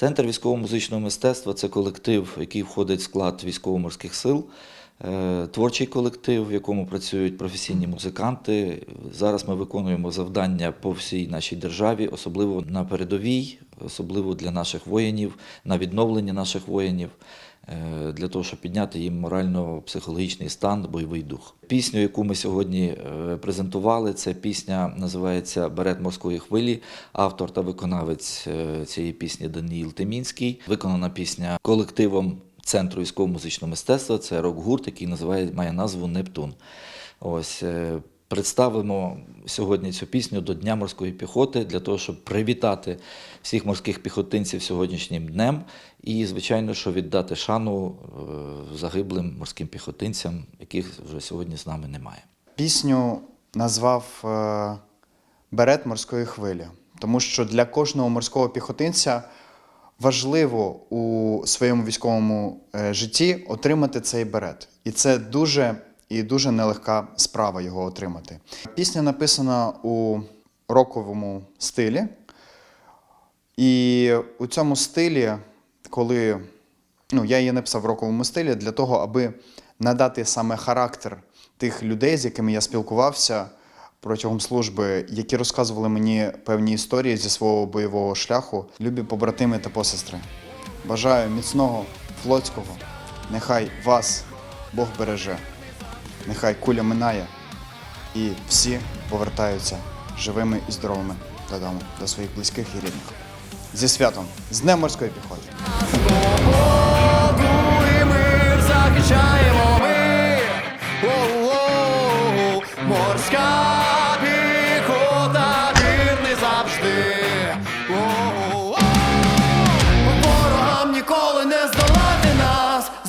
Центр військово-музичного мистецтва це колектив, який входить в склад військово-морських сил, творчий колектив, в якому працюють професійні музиканти. Зараз ми виконуємо завдання по всій нашій державі, особливо на передовій, особливо для наших воїнів, на відновлення наших воїнів. е, Для того, щоб підняти їм морально-психологічний стан, бойовий дух. Пісню, яку ми сьогодні е, презентували, це пісня називається Берет морської хвилі. Автор та виконавець е, цієї пісні Даніїл Темінський. Виконана пісня колективом Центру військово-музичного мистецтва. Це рок-гурт, який називає, має назву Нептун. Ось е, представимо сьогодні цю пісню до Дня морської піхоти для того, щоб привітати всіх морських піхотинців сьогоднішнім днем і, звичайно, що віддати шану е, загиблим морським піхотинцям, яких вже сьогодні з нами немає. Пісню назвав е, Берет морської хвилі, тому що для кожного морського піхотинця важливо у своєму військовому е, житті отримати цей берет. І це дуже і дуже нелегка справа його отримати. Пісня написана у роковому стилі. І у цьому стилі, коли ну, я її написав в роковому стилі для того, аби надати саме характер тих людей, з якими я спілкувався протягом служби, які розказували мені певні історії зі свого бойового шляху. Любі побратими та посестри. Бажаю міцного флотського. Нехай вас Бог береже, нехай куля минає, і всі повертаються живими і здоровими додому, до своїх близьких і рідних. Зі святом, з Днем морської піхоти! захищаємо ми. Оу-оу, Морська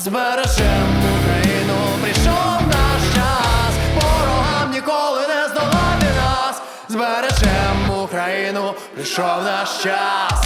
Збережем Україну, прийшов наш час. Ворогам ніколи не здолати нас. Збережем Україну, прийшов наш час.